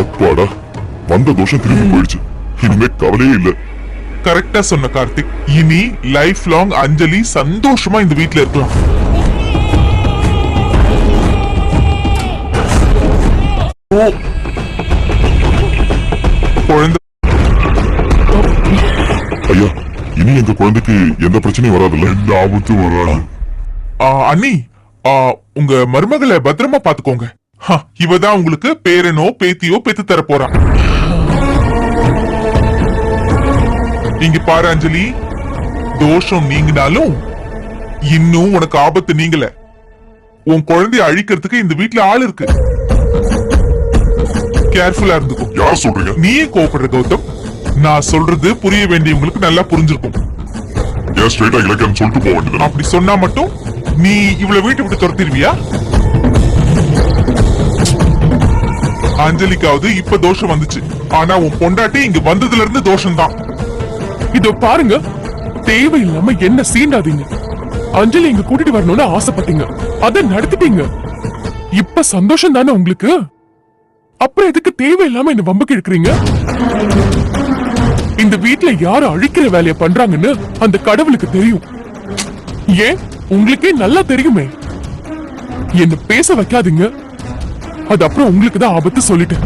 அப்பாடா வந்த தோஷம் திரும்பி போயிடுச்சு. இனிமே கவலையே இல்ல. கரெக்டா சொன்ன கார்த்திக். இனி லைஃப் லாங் அஞ்சலி சந்தோஷமா இந்த வீட்ல இருக்கலாம். குழந்தை ஐயா இனி எங்க குழந்தைக்கு எந்த பிரச்சனையும் வராதுல்ல? எந்த ஆபத்தும் வராது. அண்ணி உங்க மருமகளை பத்திரமா பாத்துக்கோங்க. இவதான் உங்களுக்கு பேரனோ பேத்தியோ பெத்து தர போறா. இங்க பாரு அஞ்சலி. தோஷம் நீங்கினாலும் இன்னும் உனக்கு ஆபத்து நீங்கல. உன் குழந்தைய அழிக்கிறதுக்கு இந்த வீட்ல ஆள் இருக்கு. கேர்ஃபுல்லா இருந்துக்கோ. யார் சொல்றீங்க? நீயே கோபப்படுற கௌதம். நான் சொல்றது புரிய வேண்டியவங்களுக்கு நல்லா புரிஞ்சிருக்கும். சொல்லிட்டு போக வேண்டியது அப்படி சொன்னா மட்டும் நீ இவ்வளவு வீட்டை விட்டு துரத்திடுவியா? அஞ்சலிக்காவது இப்ப தோஷம் வந்துச்சு. ஆனா உன் பொண்டாட்டி இங்க வந்ததுல இருந்து தோஷம் தான் இதோ பாருங்க. தேவையில்லாம என்ன சீண்டாதீங்க. அஞ்சலி இங்க கூட்டிட்டு வரணும்னு ஆசைப்பட்டீங்க. அத நடத்திட்டீங்க. இப்ப சந்தோஷம் தானே உங்களுக்கு? அப்புறம் எதுக்கு தேவையில்லாம என்ன வம்புக்கு இழுக்கிறீங்க? இந்த வீட்ல யாரு அழிக்கிற வேலையை பண்றாங்கன்னு அந்த கடவுளுக்கு தெரியும். ஏன்? உங்களுக்கே நல்லா தெரியுமே. என்ன பேச வைக்காதீங்க. அது அப்புறம் உங்களுக்கு தான் ஆபத்து சொல்லிட்டேன்.